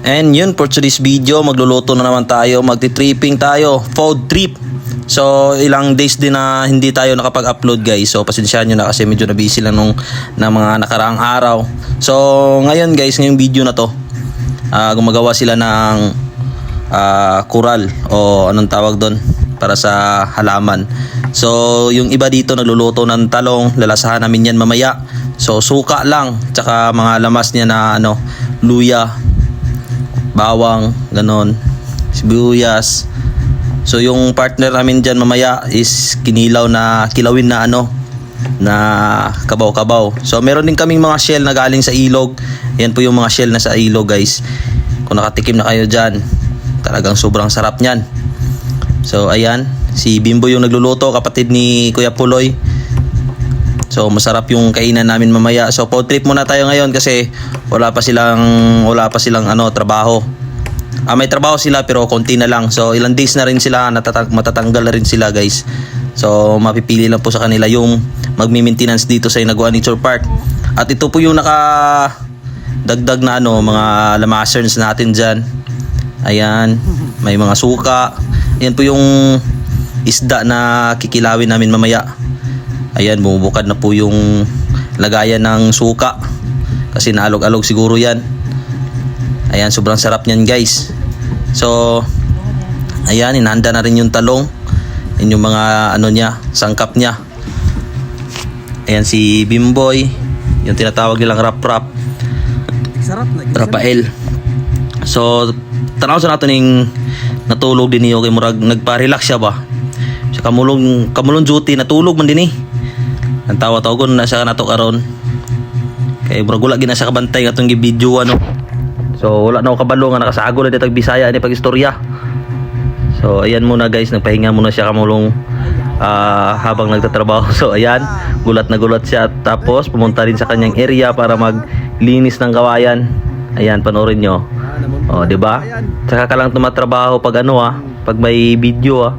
And yun, for today's video, magluluto na naman tayo, magti-tripping tayo, food trip. So, ilang days din na hindi tayo nakapag-upload guys. So, pasensyahan nyo na kasi medyo na busy lang nung na mga nakaraang araw. So, ngayon guys, ngayong video na to, ah, gumagawa sila ng ah, kural o anong tawag doon para sa halaman. So, yung iba dito nagluluto ng talong, lalasahan namin yan mamaya. So, suka lang, tsaka mga lamas niya na ano, luya, bawang, ganon, sibuyas. So yung partner namin dyan mamaya is kinilaw na kilawin na ano na kabaw-kabaw. So meron din kaming mga shell na galing sa ilog. Yan po yung mga shell na sa ilog guys. Kung nakatikim na kayo dyan, talagang sobrang sarap niyan. So ayan, si Bimbo yung nagluluto, kapatid ni Kuya Puloy. So masarap yung kainan namin mamaya. So food trip muna tayo ngayon kasi wala pa silang wala pa silang ano trabaho. Ah, may trabaho sila pero konti na lang. So ilang days na rin sila natatang matatanggal na rin sila guys. So mapipili lang po sa kanila yung magmi-maintenance dito sa Inaguan Nature Park. At ito po yung naka dagdag na ano mga lamasers natin diyan. Ayan, may mga suka. Yan po yung isda na kikilawin namin mamaya. Ayan, bumubukad na po yung lagayan ng suka. Kasi naalog-alog siguro yan. Ayan, sobrang sarap niyan guys. So, ayan, inanda na rin yung talong. Yan yung mga ano niya, sangkap niya. Ayan si Bimboy. Yung tinatawag nilang rap-rap. Rafael. So, tanaw sa nato ning natulog din niyo kay murag nagpa-relax siya ba. Sa kamulong kamulong duty natulog man din eh. Ang tawa-tawagon na siya nato karon. Kay murag wala gina siya kabantay katong gi-video ano. So wala na ako kabalo nga nakasagol na ditag Bisaya ni pagistorya. So ayan muna guys, nagpahinga muna siya kamulong ah, habang nagtatrabaho. So ayan, gulat na gulat siya tapos pumunta rin sa kanyang area para maglinis ng kawayan. Ayan, panoorin nyo. Oh, 'di ba? Tsaka ka lang tumatrabaho pag ano ah, pag may video ah.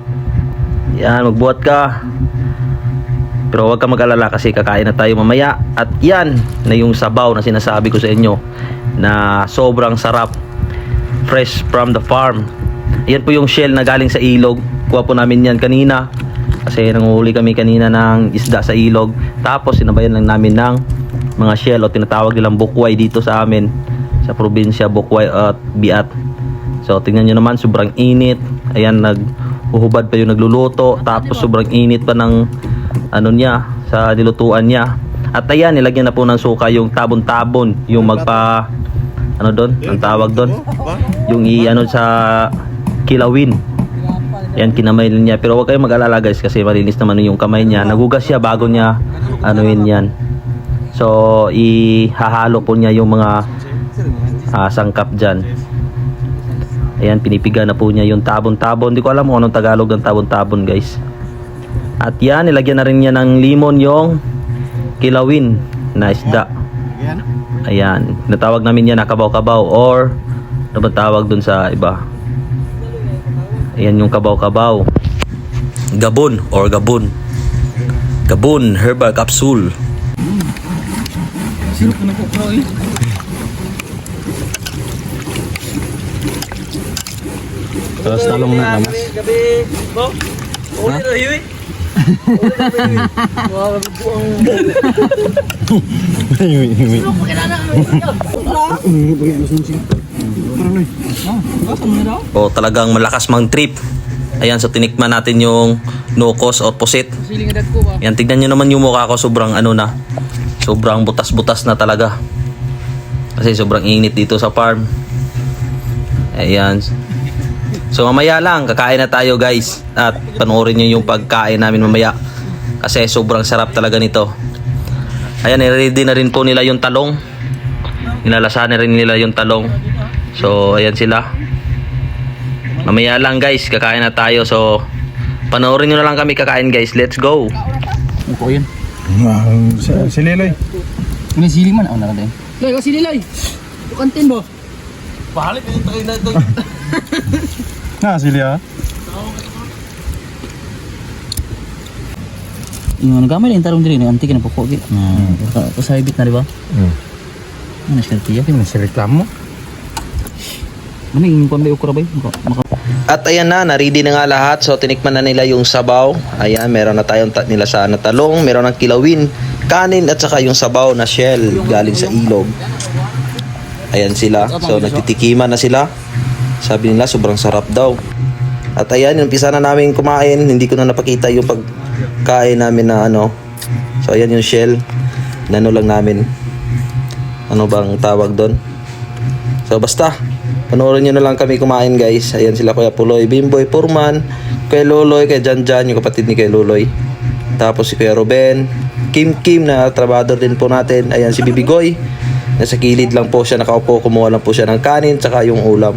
Yan, magbuhat ka. Pero huwag ka mag-alala kasi kakain na tayo mamaya. At yan na yung sabaw na sinasabi ko sa inyo na sobrang sarap. Fresh from the farm. Yan po yung shell na galing sa ilog. Kuha po namin yan kanina. Kasi nanguhuli kami kanina ng isda sa ilog. Tapos sinabayan lang namin ng mga shell o tinatawag nilang bukway dito sa amin. Sa probinsya, bukway at biat. So tingnan nyo naman, sobrang init. Ayan, naghuhubad pa yung nagluluto. Tapos sobrang init pa ng ano niya, sa nilutuan niya. At ayan, nilagyan na po ng suka yung tabon-tabon. Yung magpa, ano doon? Ang tawag doon? Yung i, ano sa kilawin. Yan, kinamay niya. Pero huwag kayong mag-alala guys kasi malinis naman yung kamay niya. Nagugas siya bago niya anuin yan. So, ihahalo po niya yung mga ah, sangkap dyan. Ayan, pinipiga na po niya yung tabon-tabon. Hindi ko alam kung anong Tagalog ng tabon-tabon, guys. At yan, nilagyan na rin niya ng limon yung kilawin na isda. Yan. Ayan, natawag namin yan na kabaw-kabaw or ano ba tawag dun sa iba? Ayan yung kabaw-kabaw. Gabon or gabon. Gabon herbal capsule. Sino ko na po bro eh? Tapos talong na namas. Gabi. Bo. Uli na hiwi. Buang. Hiwi, hiwi. O talagang malakas mang trip. Ayan, so tinikman natin yung or. Siling edad ko ba? Yan, tignan nyo naman yung mukha ko, sobrang ano na. Sobrang butas-butas na talaga. Kasi sobrang init dito sa farm. Ayan. So mamaya lang, kakain na tayo guys. At panoorin nyo yung pagkain namin mamaya. Kasi sobrang sarap talaga nito. Ayan, ready na rin po nila yung talong. Nilalasahan na rin nila yung talong. So, ayan sila. Mamaya lang guys, kakain na tayo. So, panoorin nyo na lang kami kakain guys. Let's go! Ano po yun? Si, Liloy. May siling man. Ako na rin. Loy, kasi nilay. Kantin mo. Balik yung tayo na ito. Na, sili ah. Yung gamay na yung tarong dili. Antik na po ko. Kasahibit na di ba? Hmm. Ano siya tiyak? Mo si reklamo. Ano yung ba ukra ba? Maka, At ayan na, na-ready na nga lahat. So, tinikman na nila yung sabaw. Ayan, meron na tayong ta- nila sa na talong, meron ng kilawin, kanin, at saka yung sabaw na shell galing sa ilog. Ayan sila. So, nagtitikiman na sila. Sabi nila, sobrang sarap daw. At ayan, umpisa na namin kumain. Hindi ko na napakita yung pagkain namin na ano. So, ayan yung shell. Nano lang namin. Ano bang tawag doon? So basta, panoorin nyo na lang kami kumain guys. Ayan sila Kuya Puloy, Bimboy, Purman, Kuya Luloy, Kuya Janjan, yung kapatid ni Kuya Luloy. Tapos si Kuya Ruben, Kim Kim na trabador din po natin. Ayan si Bibigoy. Nasa kilid lang po siya nakaupo, kumuha lang po siya ng kanin tsaka yung ulam.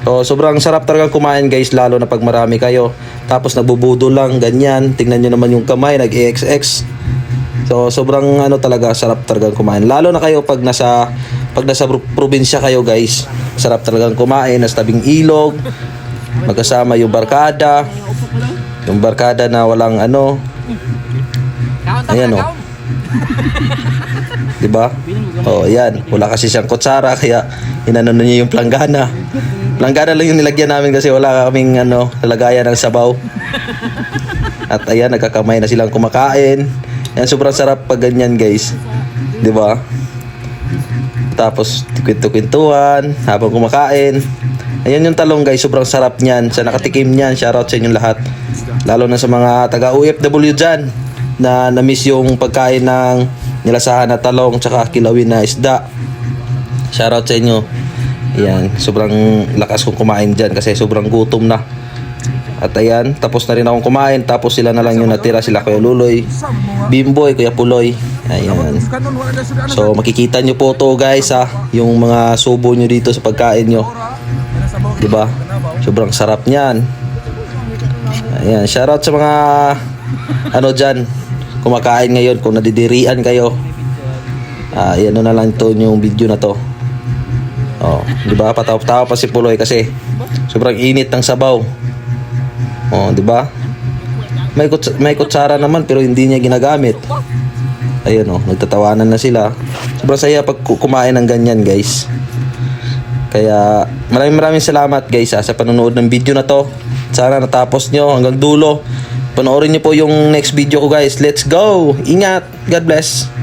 So, sobrang sarap talagang kumain guys, lalo na pag marami kayo. Tapos nagbubudo lang, ganyan. Tingnan nyo naman yung kamay, nag-EXX. So sobrang ano talaga sarap talagang kumain. Lalo na kayo pag nasa pag nasa pro- probinsya kayo guys. Sarap talagang kumain nasa tabing ilog. Magkasama yung barkada. Yung barkada na walang ano. Ayan oh. 'Di ba? Oh, ayan. Wala kasi siyang kutsara kaya inano na niya yung planggana. Planggana lang yung nilagyan namin kasi wala kaming ano, lalagayan ng sabaw. At ayan, nagkakamay na silang kumakain. Yan, sobrang sarap pag ganyan, guys. ba? Tapos, kwento-kwentuhan, habang kumakain. Ayan yung talong, guys. Sobrang sarap niyan. Sa nakatikim niyan, shoutout sa inyong lahat. Lalo na sa mga taga-OFW dyan na na-miss yung pagkain ng nilasahan na talong tsaka kilawin na isda. Shoutout sa inyo. Ayan, sobrang lakas kong kumain dyan kasi sobrang gutom na. At ayan, tapos na rin akong kumain. Tapos sila na lang yung natira. Sila Kuya Luloy, Bimboy, Kuya Puloy. Ayan. So makikita nyo po to guys ha. Yung mga subo nyo dito sa pagkain nyo. ba? Sobrang sarap niyan. Ayan, shoutout sa mga ano diyan kumakain ngayon kung nadidirian kayo. Ah, yan na lang to yung video na to. Oh, 'di ba? Pataw-tawa pa si Puloy kasi sobrang init ng sabaw. Oh, 'di ba? May kuts- may kutsara naman pero hindi niya ginagamit. Ayun oh, nagtatawanan na sila. Sobrang saya pag ku- kumain ng ganyan, guys. Kaya maraming maraming salamat guys ah, sa panonood ng video na to. Sana natapos nyo hanggang dulo. Panoorin nyo po yung next video ko guys. Let's go! Ingat! God bless!